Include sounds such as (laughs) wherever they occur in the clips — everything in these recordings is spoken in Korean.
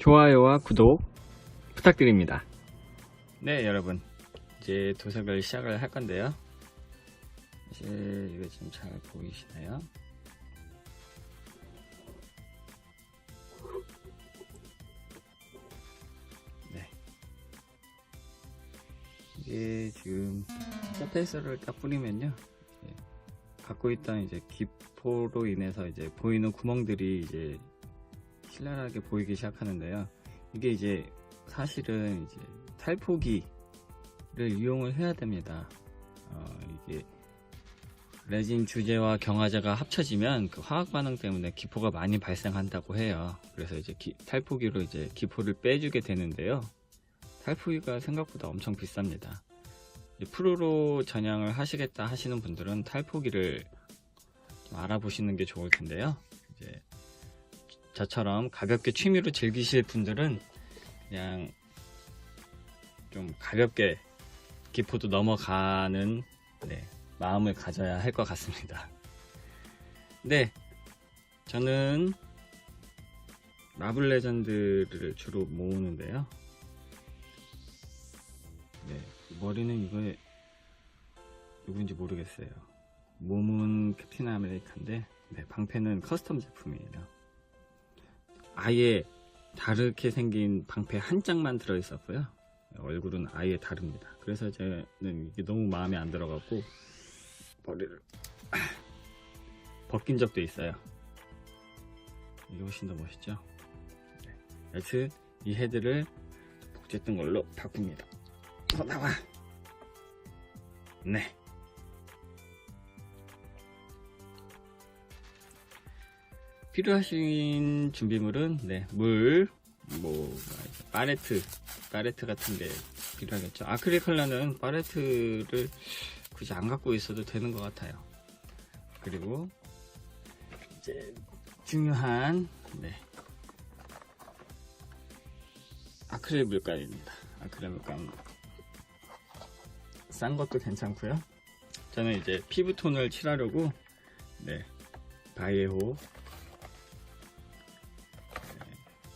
좋아요와 구독 부탁드립니다. 네, 여러분. 이제 도색을 시작을 할 건데요. 사실 이거 지금 잘 보이시나요? 네. 이게 지금 서페이스를 딱 뿌리면요. 갖고 있던 이제 기포로 인해서 이제 보이는 구멍들이 이제 신랄하게 보이기 시작하는데요. 이게 이제 사실은 이제 탈포기를 이용을 해야 됩니다. 어, 이게 레진 주제와 경화제가 합쳐지면 그 화학 반응 때문에 기포가 많이 발생한다고 해요. 그래서 이제 기- 탈포기로 이제 기포를 빼주게 되는데요. 탈포기가 생각보다 엄청 비쌉니다. 프로로 전향을 하시겠다 하시는 분들은 탈포기를 좀 알아보시는 게 좋을 텐데요. 이제 저처럼 가볍게 취미로 즐기실 분들은 그냥 좀 가볍게 기포도 넘어가는 네, 마음을 가져야 할 것 같습니다. 네, 저는 마블 레전드를 주로 모으는데요. 네, 머리는 이거에 누군지 모르겠어요. 몸은 캡틴 아메리카인데 네, 방패는 커스텀 제품이에요. 아예 다르게 생긴 방패 한 장만 들어있었고요. 얼굴은 아예 다릅니다. 그래서 저는 이게 너무 마음에 안 들어가고 머리를 벗긴 적도 있어요. 이게 훨씬 더 멋있죠? 네. 여튼 이 헤드를 복제했던 걸로 바꿉니다. 어, 나와! 네. 필요하신 준비물은 네, 물, 뭐 파레트, 파레트 같은 게 필요하겠죠. 아크릴 컬러는 파레트를 굳이 안 갖고 있어도 되는 것 같아요. 그리고 이제 중요한 네, 아크릴 물감입니다. 아크릴 물감 싼 것도 괜찮고요. 저는 이제 피부 톤을 칠하려고 네, 바이에호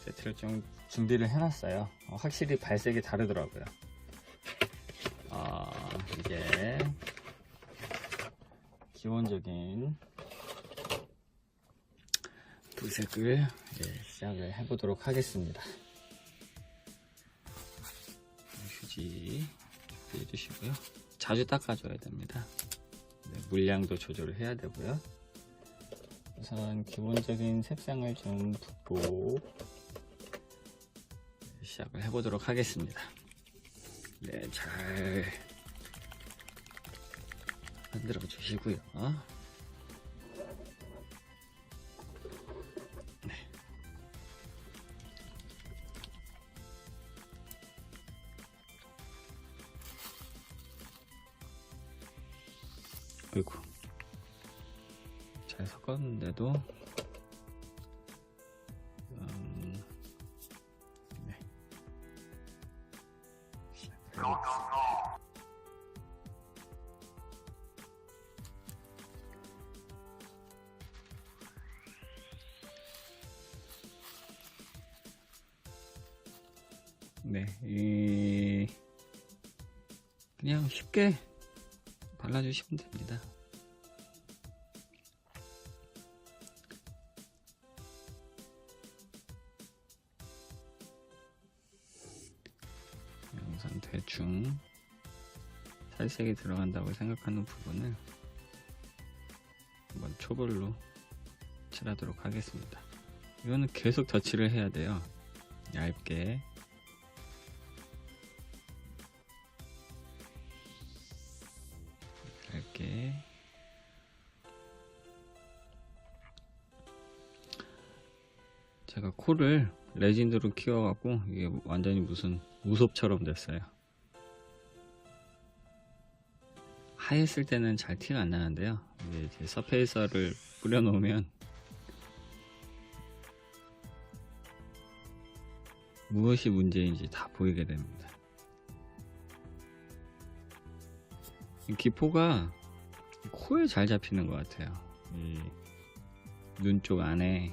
세트를 좀 준비를 해놨어요. 어, 확실히 발색이 다르더라고요. 어, 이제 기본적인 도색을 예, 시작을 해보도록 하겠습니다. 휴지 준비해주시고요. 자주 닦아줘야 됩니다. 네, 물량도 조절을 해야 되고요. 우선 기본적인 색상을 좀 붓고 시작을 해보도록 하겠습니다. 네, 잘 만들어 주시고요. 쉽게 발라주시면 됩니다. 우선 대충 살색이 들어간다고 생각하는 부분을 한번 초벌로 칠하도록 하겠습니다. 이거는 계속 덧칠을 해야 돼요. 얇게 제가 코를 레진으로 키워갖고 이게 완전히 무슨 우섭처럼 됐어요. 하였을 때는 잘 티가 안 나는데요. 이제 서페이서를 뿌려놓으면 무엇이 문제인지 다 보이게 됩니다. 이 기포가 코에 잘 잡히는 것 같아요. 눈 쪽 안에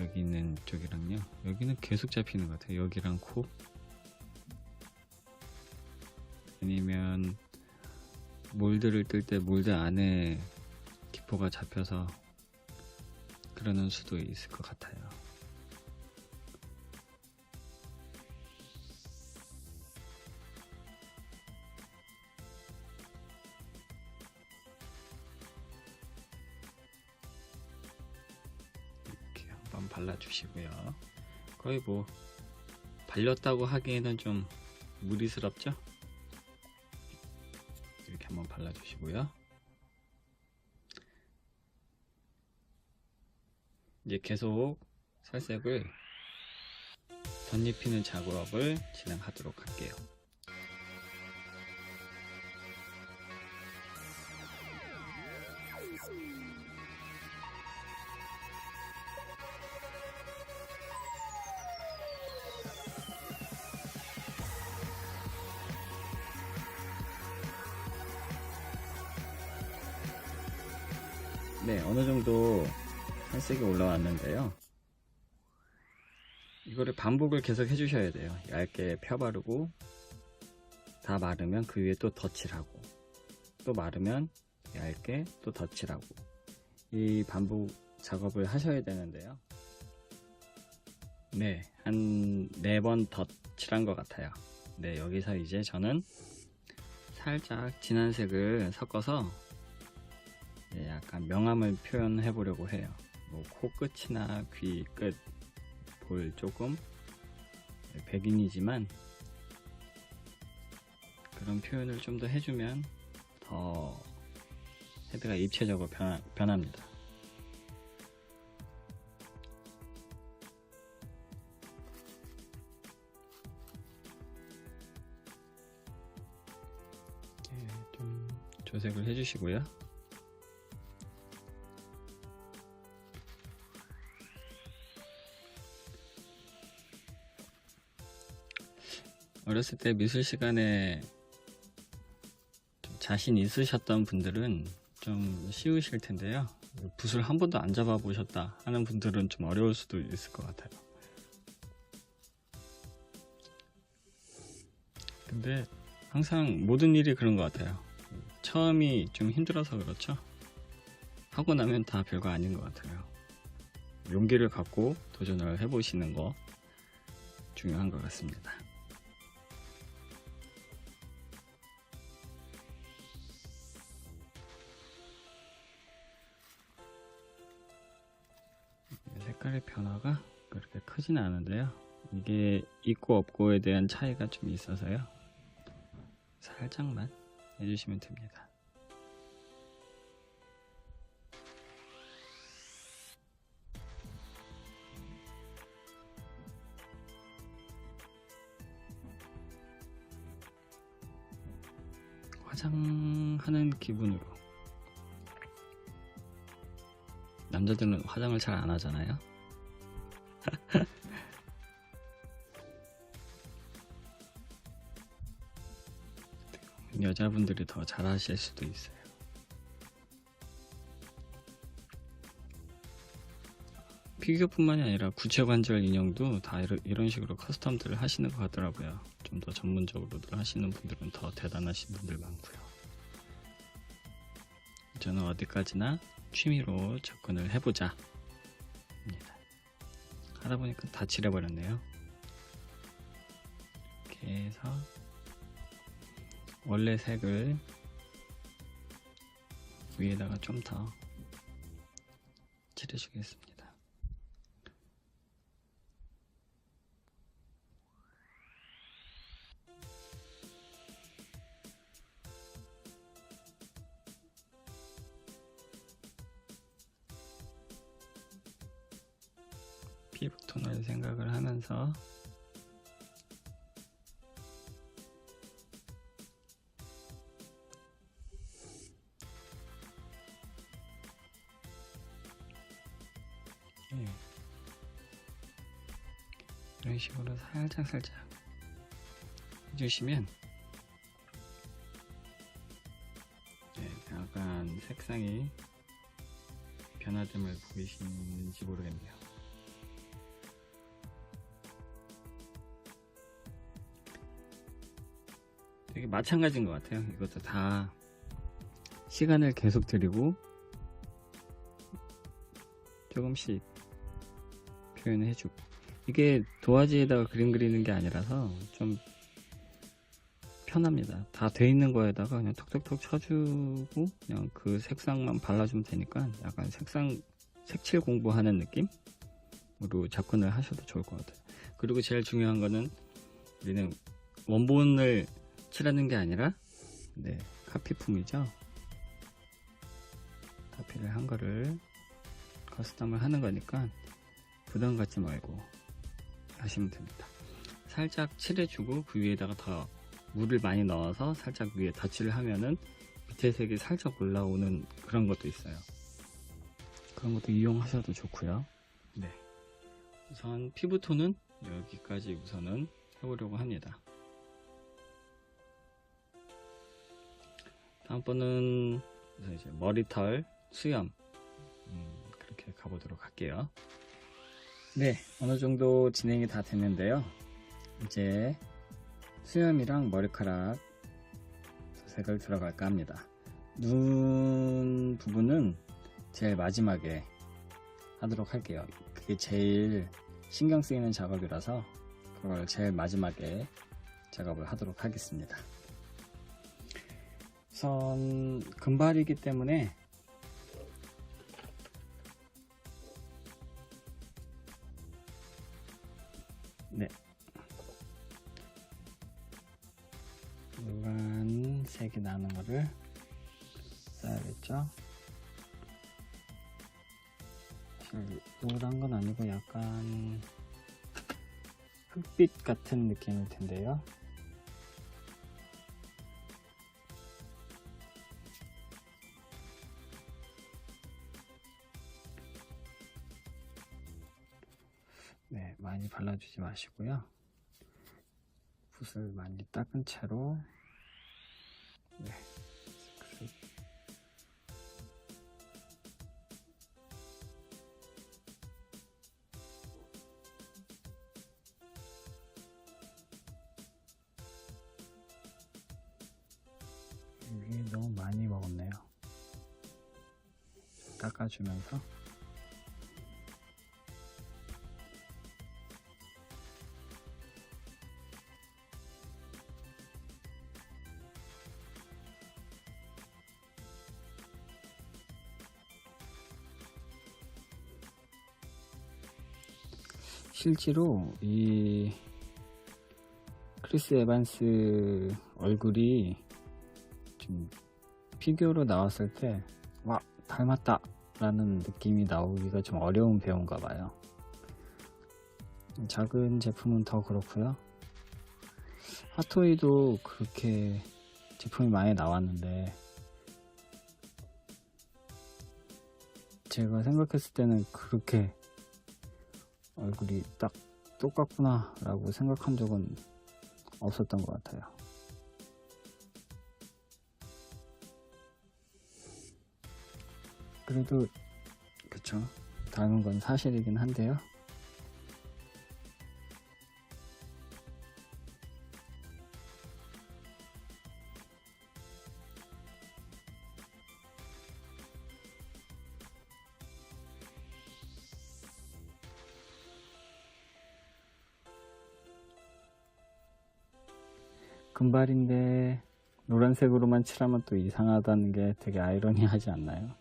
여기 있는 쪽이랑요. 여기는 계속 잡히는 것 같아요. 여기랑 코. 아니면 몰드를 뜰 때 몰드 안에 기포가 잡혀서 그러는 수도 있을 것 같아요. 발라주시고요. 거의 뭐 발렸다고 하기에는 좀 무리스럽죠? 이렇게 한번 발라주시고요. 이제 계속 살색을 덧입히는 작업을 진행하도록 할게요. 반복을 계속 해주셔야 돼요. 얇게 펴바르고 다 마르면 그 위에 또 덧칠하고 또 마르면 얇게 또 덧칠하고 이 반복 작업을 하셔야 되는데요. 네, 한 네 번 덧칠한 것 같아요. 네, 여기서 이제 저는 살짝 진한 색을 섞어서 네, 약간 명암을 표현해 보려고 해요. 뭐 코끝이나 귀 끝, 볼 조금 네, 백인이지만 그런 표현을 좀 더 해주면 더 헤드가 입체적으로 변하, 변합니다. 네, 좀 조색을 해주시고요. 어렸을 때 미술 시간에 좀 자신 있으셨던 분들은 좀 쉬우실 텐데요. 붓을 한 번도 안 잡아 보셨다 하는 분들은 좀 어려울 수도 있을 것 같아요. 근데 항상 모든 일이 그런 것 같아요. 처음이 좀 힘들어서 그렇죠. 하고 나면 다 별거 아닌 것 같아요. 용기를 갖고 도전을 해보시는 거 중요한 것 같습니다. 색깔의 변화가 그렇게 크지는 않은데요. 이게 있고 없고에 대한 차이가 좀 있어서요. 살짝만 해주시면 됩니다. 화장하는 기분으로 남자들은 화장을 잘 안 하잖아요. 더 잘하실 수도 있어요. 피규어뿐만이 아니라 구체 관절 인형도 다 이런, 식으로 커스텀들을 하시는 것 같더라고요. 좀 더 전문적으로들 하시는 분들은 더 대단하신 분들 많고요. 저는 어디까지나 취미로 접근을 해보자. 하다 보니까 다 칠해버렸네요. 이렇게 해서 원래 색을 위에다가 좀 더 칠해주겠습니다. 식으로 살짝 살짝 해주시면 네, 약간 색상이 변화됨을 보이시는지 모르겠네요. 되게 마찬가지인 것 같아요. 이것도 다 시간을 계속 들이고 조금씩 표현을 해주고 이게 도화지에다가 그림 그리는 게 아니라서 좀 편합니다. 다 돼 있는 거에다가 그냥 톡톡톡 쳐주고 그냥 그 색상만 발라주면 되니까 약간 색상 색칠 공부하는 느낌으로 접근을 하셔도 좋을 것 같아요. 그리고 제일 중요한 거는 우리는 원본을 칠하는 게 아니라 네 카피품이죠. 카피를 한 거를 커스텀을 하는 거니까 부담 갖지 말고 하시면 됩니다. 살짝 칠해주고 그 위에다가 더 물을 많이 넣어서 살짝 위에 덧칠을 하면은 밑에 색이 살짝 올라오는 그런 것도 있어요. 그런 것도 이용하셔도 좋고요. 네. 우선 피부톤은 여기까지 우선은 해보려고 합니다. 다음번은 이제 머리털 수염 음, 그렇게 가보도록 할게요. 네, 어느 정도 진행이 다 됐는데요. 이제 수염이랑 머리카락 색을 들어갈까 합니다. 눈 부분은 제일 마지막에 하도록 할게요. 그게 제일 신경 쓰이는 작업이라서 그걸 제일 마지막에 작업을 하도록 하겠습니다. 우선 금발이기 때문에 색이 나는 거를 써야겠죠? 사실 노란 건 아니고 약간 흑빛 같은 느낌일 텐데요. 네, 많이 발라주지 마시고요. 붓을 많이 닦은 채로 네. 이게 너무 많이 먹었네요. 닦아주면서 실제로 이 크리스 에반스 얼굴이 좀 피규어로 나왔을 때 와 닮았다 라는 느낌이 나오기가 좀 어려운 배우인가 봐요. 작은 제품은 더 그렇고요. 핫토이도 그렇게 제품이 많이 나왔는데 제가 생각했을 때는 그렇게 얼굴이 딱 똑같구나 라고 생각한 적은 없었던 것 같아요. 그래도 그쵸 닮은 건 사실이긴 한데요. 금발인데 노란색으로만 칠하면 또 이상하다는 게 되게 아이러니하지 않나요?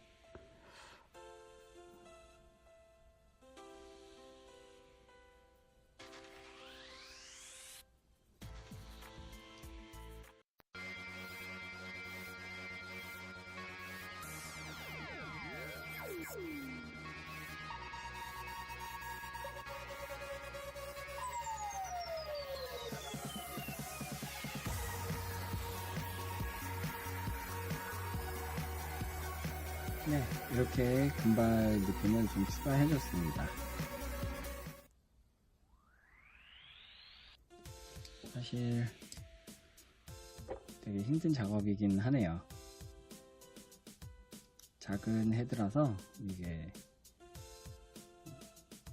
이렇게 금발 느낌을 좀 추가해 줬습니다. 사실 되게 힘든 작업이긴 하네요. 작은 헤드라서 이게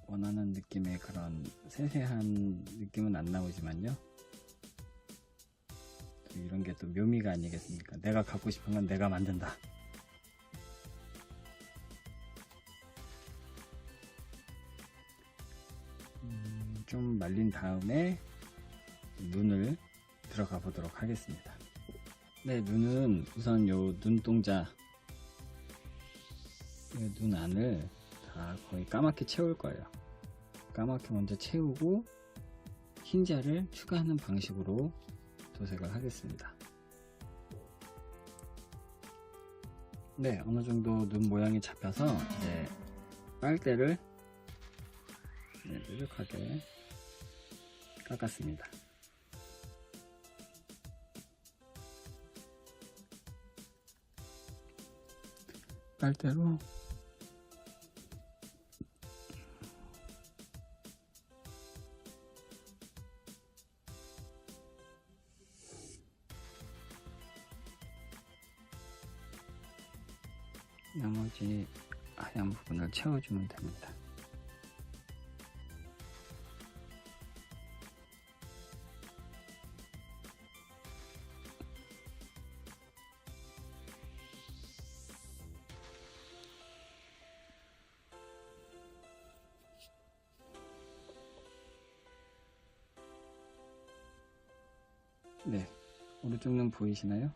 원하는 느낌의 그런 세세한 느낌은 안 나오지만요. 또 이런 게 또 묘미가 아니겠습니까? 내가 갖고 싶은 건 내가 만든다. 말린 다음에 눈을 들어가 보도록 하겠습니다. 네, 눈은 우선 요 눈동자, 요 눈 안을 다 거의 까맣게 채울 거예요. 까맣게 먼저 채우고 흰자를 추가하는 방식으로 도색을 하겠습니다. 네, 어느 정도 눈 모양이 잡혀서 이제 빨대를 네, 뾰족하게 깎았습니다. 빨대로 나머지 하얀 부분을 채워주면 됩니다. 눈 보이시나요?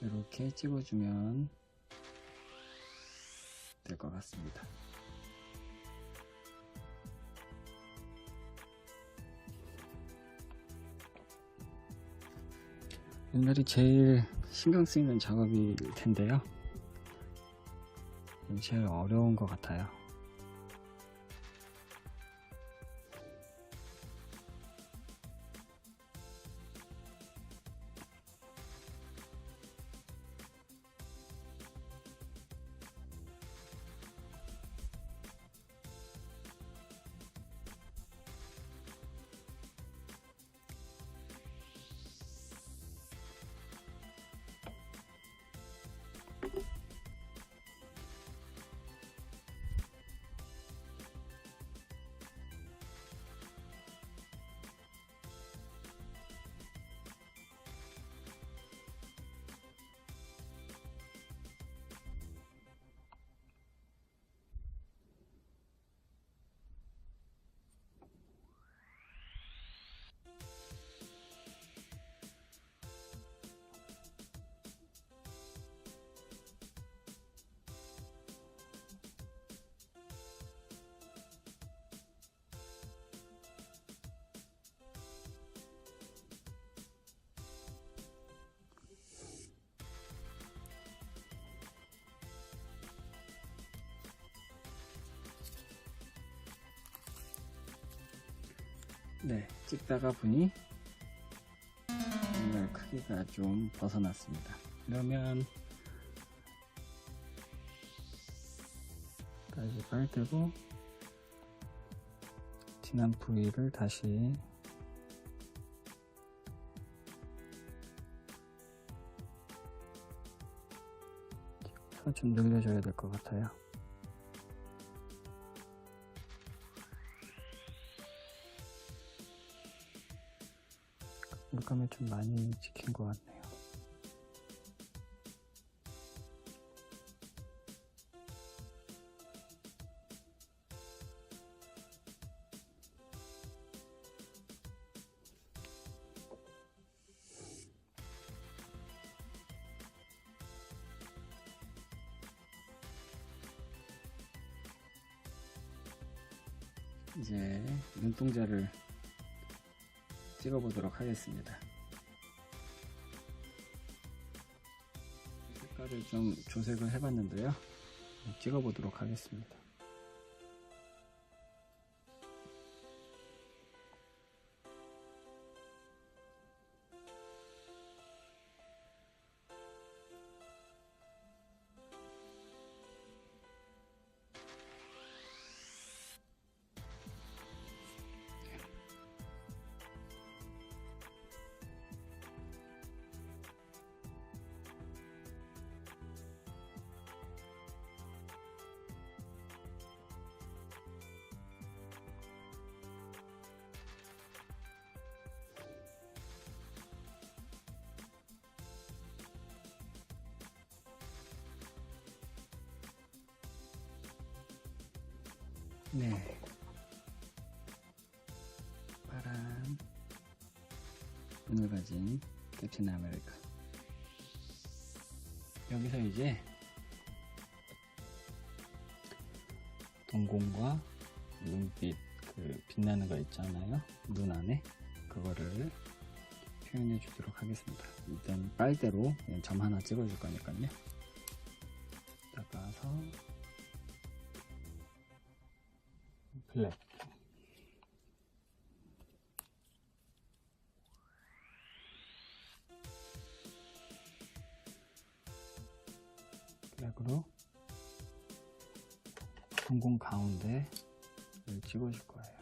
이렇게 찍어주면 될 것 같습니다. 옛날이 제일 신경 쓰이는 작업일 텐데요. 제일 어려운 것 같아요. 네, 찍다가 보니 정말 크기가 좀 벗어났습니다. 그러면 다시 빨대고 진한 부위를 다시 좀 늘려줘야 될 것 같아요. 물감이 좀 많이 찍힌 것 같네요. 이제 눈동자를 찍어보도록 하겠습니다. 색깔을 좀 조색을 해봤는데요. 찍어보도록 하겠습니다. 네. 파란 눈을 가진 캡틴 아메리카. 여기서 이제 동공과 눈빛 그 빛나는 거 있잖아요. 눈 안에 그거를 표현해 주도록 하겠습니다. 일단 빨대로 점 하나 찍어 줄 거니까요. 나가서 동공 가운데를 찍어줄 거예요.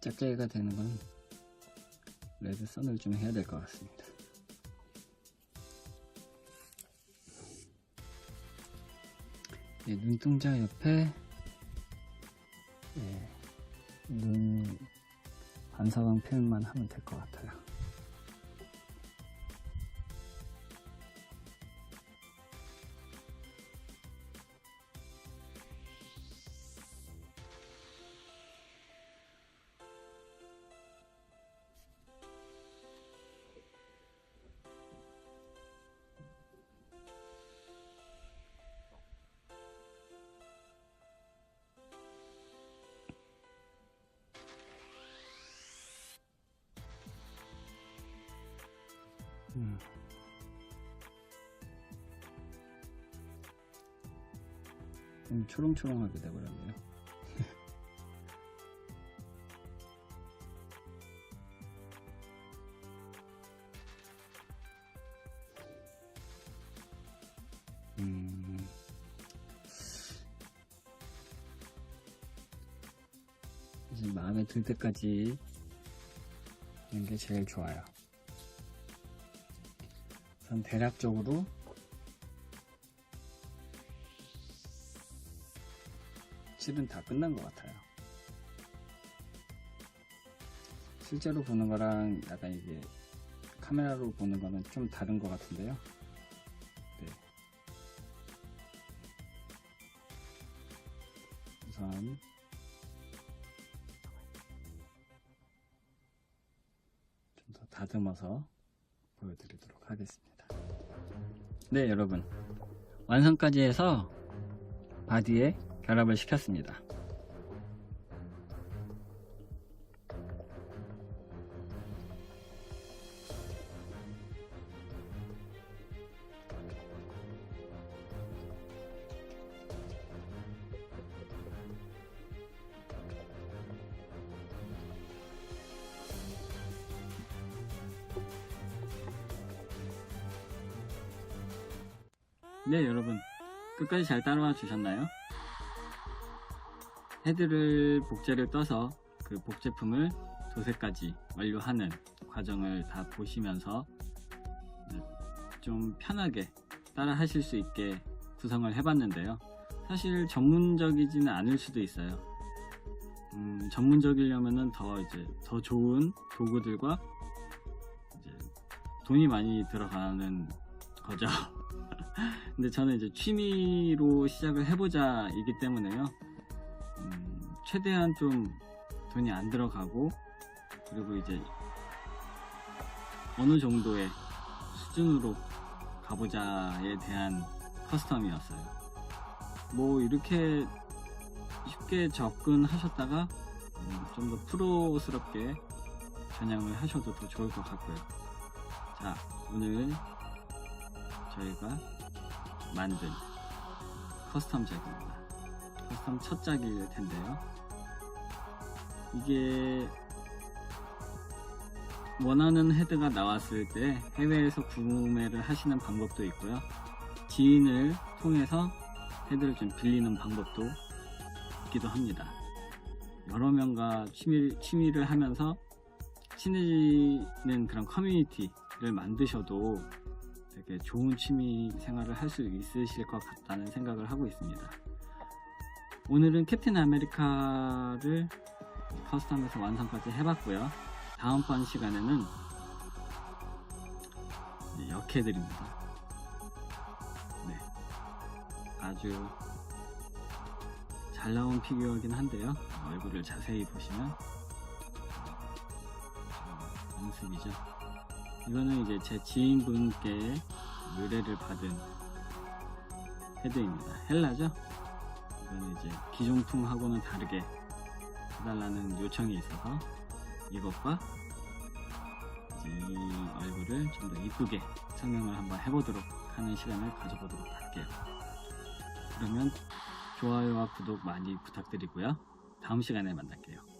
짝짝이가 되는 건 레드 선을 좀 해야 될 것 같습니다. 네, 눈동자 옆에 네, 눈 반사광 표현만 하면 될 것 같아요. 음. 좀 초롱초롱하게 돼버렸네요. (laughs) 음. 이제 마음에 들 때까지 하는 게 제일 좋아요. 전 대략적으로 실은 다 끝난 것 같아요. 실제로 보는 거랑 약간 이게 카메라로 보는 거는 좀 다른 것 같은데요. 네. 우선 좀 더 다듬어서 보여드리도록 하겠습니다. 네, 여러분. 완성까지 해서 바디에 결합을 시켰습니다. 네, 여러분. 끝까지 잘 따라와 주셨나요? 헤드를 복제를 떠서 그 복제품을 도색까지 완료하는 과정을 다 보시면서 네, 좀 편하게 따라 하실 수 있게 구성을 해봤는데요. 사실 전문적이지는 않을 수도 있어요. 음, 전문적이려면은 더 이제 더 좋은 도구들과 이제 돈이 많이 들어가는 거죠. (laughs) 근데 저는 이제 취미로 시작을 해보자 이기 때문에요. 음, 최대한 좀 돈이 안 들어가고 그리고 이제 어느 정도의 수준으로 가보자에 대한 커스텀이었어요. 뭐 이렇게 쉽- 쉽게 접근하셨다가 좀더 프로스럽게 전향을 하셔도 더 좋을 것 같고요. 자, 오늘 저희가 만든 커스텀 짝입니다. 커스텀 첫 짝일 텐데요. 이게 원하는 헤드가 나왔을 때 해외에서 구매를 하시는 방법도 있고요. 지인을 통해서 헤드를 좀 빌리는 방법도 있기도 합니다. 여러 명과 취미, 취미를 하면서 친해지는 그런 커뮤니티를 만드셔도 되게 좋은 취미 생활을 할 수 있으실 것 같다는 생각을 하고 있습니다. 오늘은 캡틴 아메리카를 커스텀에서 완성까지 해봤고요. 다음번 시간에는 역해드립니다. 네. 아주 잘 나온 피규어이긴 한데요. 얼굴을 자세히 보시면 저 모습이죠. 이거는 이제 제 지인분께 의뢰를 받은 헤드입니다. 헬라죠? 이거는 이제 기존품하고는 다르게 해달라는 요청이 있어서 이것과 이 얼굴을 좀 더 이쁘게 설명을 한번 해보도록 하는 시간을 가져보도록 할게요. 그러면 좋아요와 구독 많이 부탁드리고요. 다음 시간에 만날게요.